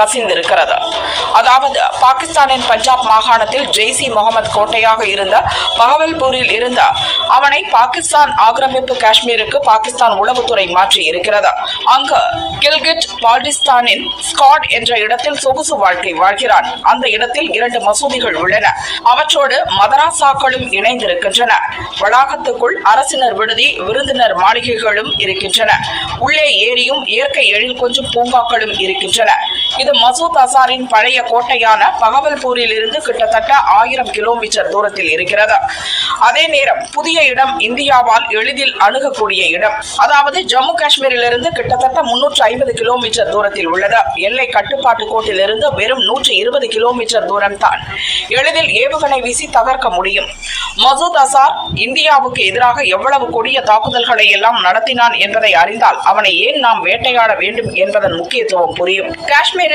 கசிந்திருக்கிறது அதாவது பாகிஸ்தானின் பஞ்சாப் மாகாணத்தில் ஜெய்சி முகமது கோட்டையாக இருந்த பகவல்பூரில் இருந்த அவனை பாகிஸ்தான் ஆக்கிரமிப்பு காஷ்மீருக்கு பாகிஸ்தான் உளவுத்துறை மாற்றி இருக்கிறது. அங்கு கில்கிட் பால்டிஸ்தானின் ஸ்காட் என்ற இடத்தில் சொகுசு வாழ்க்கை வாழ்கிறான். அந்த இடத்தில் இரண்டு மசூதிகள் உள்ளன. அவற்றோடு மதராசாக்களும் இணைந்திருக்கின்றன. வளாகத்துக்குள் அரசினர் விடுதி விருந்தினர் மாளிகைகளும் இருக்கின்றன. உள்ளே ஏரியும் இயற்கை எழில் கொஞ்சம் பூங்காக்களும் இருக்கின்றன. இது மசூத் அசாரின் பழைய கோட்டையான பகவல்பூரில் இருந்து கிட்டத்தட்ட ஆயிரம் கிலோமீட்டர் தூரத்தில் இருக்கிறது. அதே நேரம் புதிய இடம் இந்தியாவால் எளிதில் அணுகக்கூடிய இடம். அதாவது ஜம்மு காஷ்மீரிலிருந்து கிட்டத்தட்ட முன்னூற்று ஐம்பது கிலோமீட்டர் தூரத்தில் உள்ளது. எல்லை கட்டுப்பாட்டு கோட்டிலிருந்து வெறும் நூற்றி இருபது கிலோமீட்டர் தூரம் தான் எளிதில் ஏவுகணை வீசி தகர்க்க முடியும். மசூத் அசார் இந்தியாவுக்கு எதிராக எவ்வளவு கொடிய தாக்குதல்களை எல்லாம் நடத்தினான் என்பதை அறிந்தால் அவனை ஏன் நாம் வேட்டையாட வேண்டும் என்பதன் முக்கியத்துவம் புரியும். காஷ்மீர்